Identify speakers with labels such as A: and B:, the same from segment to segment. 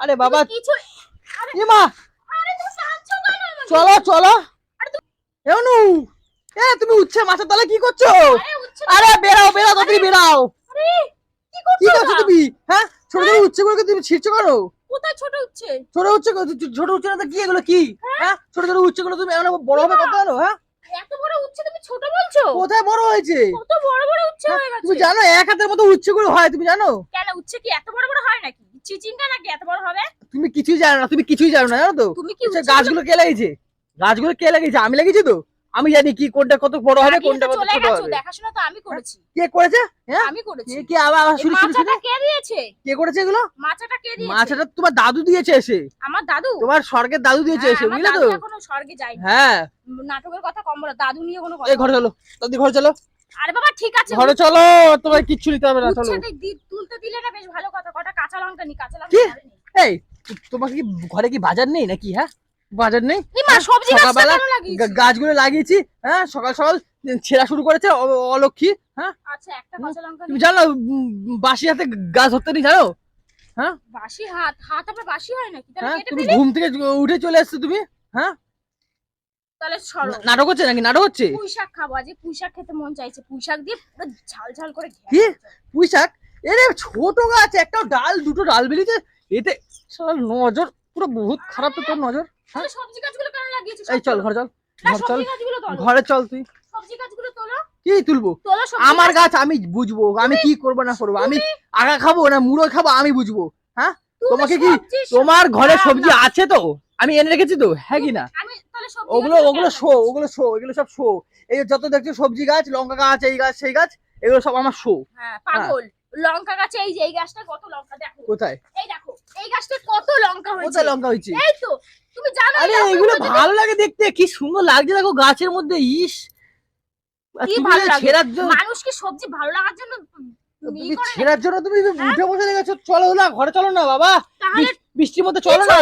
A: আরে বাবা।
B: কিছু আরে
A: মা।
B: আরে তুমি কাঁদছো কেন আমাকে?
A: চলো চলো।
B: তুমি-
A: এমনু এ তুমি উচ্ছে মাছের তলে কি করছ?
B: আরে
A: বেরাও বেরাও তাড়াতাড়ি বেরাও
B: কি করছ
A: তুমি? হ্যাঁ? ছোট ছোট উচ্ছে গুলোকে তুমি ছিঁড়ছো
B: কোথায় ছোট উচ্ছে?
A: ছোট উচ্ছে ছোট উচ্ছে না কি এগুলো কি? হ্যাঁ? ছোট ছোট উচ্ছে গুলো তুমি এমন বড় হবে কত হ্যাঁ?
B: এত বড় উচ্ছে তুমি ছোট বলছো?
A: কোথায় বড় হয়েছে?
B: কত বড় বড় উচ্ছে
A: হ্যাঁ,
B: হয়ে
A: তুমি জানো এক হাতের মতো উচ্ছে গুলো হয় তুমি জানো?
B: কেন উচ্ছে কি এত বড় বড় হয় নাকি? চিচিংটা নাকি এত বড় হবে?
A: তুমি কিছুই জানো না তুমি কিছুই জানো না জানো তো?
B: তুমি কি
A: আচ্ছা, গাছগুলো কে লাগিয়েছে? গাছগুলো কে লাগিয়েছে? আমি লাগিয়েছি তো? আমি জানি কি কোনটা কত বড় হবে কোনটা কত ছোট হবে।
B: দেখাশোনা তো আমি করেছি।
A: কে করেছে? হ্যাঁ?
B: আমি করেছি।
A: কে কে আবার শুনি শুনি শুনি
B: কে দিয়েছে?
A: কে করেছে এগুলো?
B: মাচাটা কে দিয়েছে?
A: মাছটা তোমার দাদু দিয়েছে এসে।
B: আমার দাদু?
A: তোমার স্বর্গের দাদু দিয়েছে
B: হ্যাঁ,
A: এসে বুঝলে তো?
B: এখনও স্বর্গে যায়নি।
A: হ্যাঁ।
B: নাটকের কথা কম বলো দাদু নিয়ে কোনো কথা
A: এই ঘরে চলো দাদি ঘরে চলো।
B: আরে বাবা ঠিক আছে
A: ঘরে চলো তোমার কিচ্ছু নিতে হবে না চলো।
B: তুলতে দিলে না বেশ ভালো কথা লঙ্কা নি কাঁচা লঙ্কা ঘরে
A: এই কি ঘরে কি বাজার নেই নাকি হ্যাঁ? বাজার নেই?
B: সবজি
A: সকালবেলা? গা- গাছগুলো লাগিয়েছি হ্যাঁ? সকাল সকাল ছেঁড়া শুরু করেছে অলক্ষী হ্যাঁ?
B: আচ্ছা একটা কাঁচা লঙ্কা
A: তুমি জানো বাসি হাতে গাছ ধরতে নেই জানো?
B: বাসি হাত হাত আবার বাসি হয় নাকি? তাহলে
A: হ্যাঁ? তুমি ঘুম থেকে উঠে চলে এসছো তুমি হ্যাঁ?
B: তাহলে সরো।
A: নাটক হচ্ছে নাকি? নাটক হচ্ছে?
B: পুঁই শাক খাব আজ পুঁই শাক খেতে মন চাইছে। পুঁই শাক দিয়ে পুরো ঝাল ঝাল করে
A: কি? পুঁই শাক এরে ছোট গাছ একটা ডাল দুটো ডাল বেরিয়েছে এতে নজর পুরো বহুত খারাপ তো তোর নজর
B: লাগিয়েছিস?
A: এই চল ঘরে চল ঘর চল ঘরে চল তুই। কি তুলবো? আমার
B: গাছ-
A: আমি বুঝব আমি কি করব না করব আমি আগা খাব না মুড়ো খাব আমি বুঝব
B: হ্যাঁ?
A: তোমাকে কি- তোমার ঘরে সবজি আছে তো? আমি এনে রেখেছি তো হ্যাঁ কি না? ওগুলো ওগুলো শো ওগুলো শো এগুলো সব শো। এই যত দেখছ সবজি গাছ লঙ্কা গাছ এই গাছ সেই গাছ এগুলো সব আমার শো।
B: হ্যাঁ পাগল। লঙ্কা গাছে এই যে এই গাছটা কত লঙ্কা দেখো।
A: কোথায়?
B: এই দেখো এই গাছটা কত লঙ্কা হয়েছে।
A: কোথায় লঙ্কা হয়েছে?
B: এই তো তুমি জানো
A: আরে এগুলো ভালো লাগে দেখতে কি সুন্দর লাগছে দেখো গাছের মধ্যে ইস।
B: কি ভালো লাগে? মানুষ কি সবজি ভালো লাগার জন্য?
A: ছেঁড়ার জন্য তুমি
B: হ্যাঁ?
A: উঠে বসে গেছো চলো না ঘরে চলো না বাবা। বৃষ্টির মধ্যে চলো না।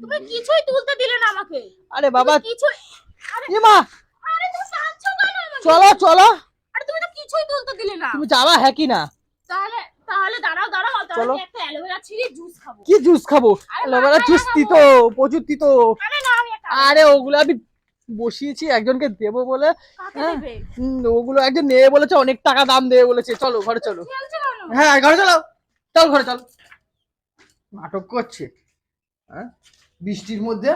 B: তুমি কিছুই তুলতে দিলে না আমাকে।
A: আরে বাবা মা!
B: আরে তুমি কাঁদছো কেন
A: চলো চলো।
B: আরে তুমি তো কিছুই তুলতে দিলে না।
A: তুমি যাবা হ্যাঁ কি না?
B: দাঁড়াও দাঁড়াও
A: চলো।
B: একটা অ্যালোভেরা ছিঁড়ে জুস খাব।
A: কি জুস খাব?
B: মাথায়
A: জুস। তিতো প্রচুর তিতো।
B: আরে না আমি একটা
A: আরে ওগুলো আমি বসিয়েছি একজনকে দেবো বলে। হ্যাঁ। হুম, ওগুলো একজন নেবে বলেছে অনেক টাকা দাম দেবে বলেছে। চলো ঘরে চলো। হ্যাঁ ঘরে চলো। চল ঘরে চল। নাটক করছে হ্যাঁ? বৃষ্টির মধ্যে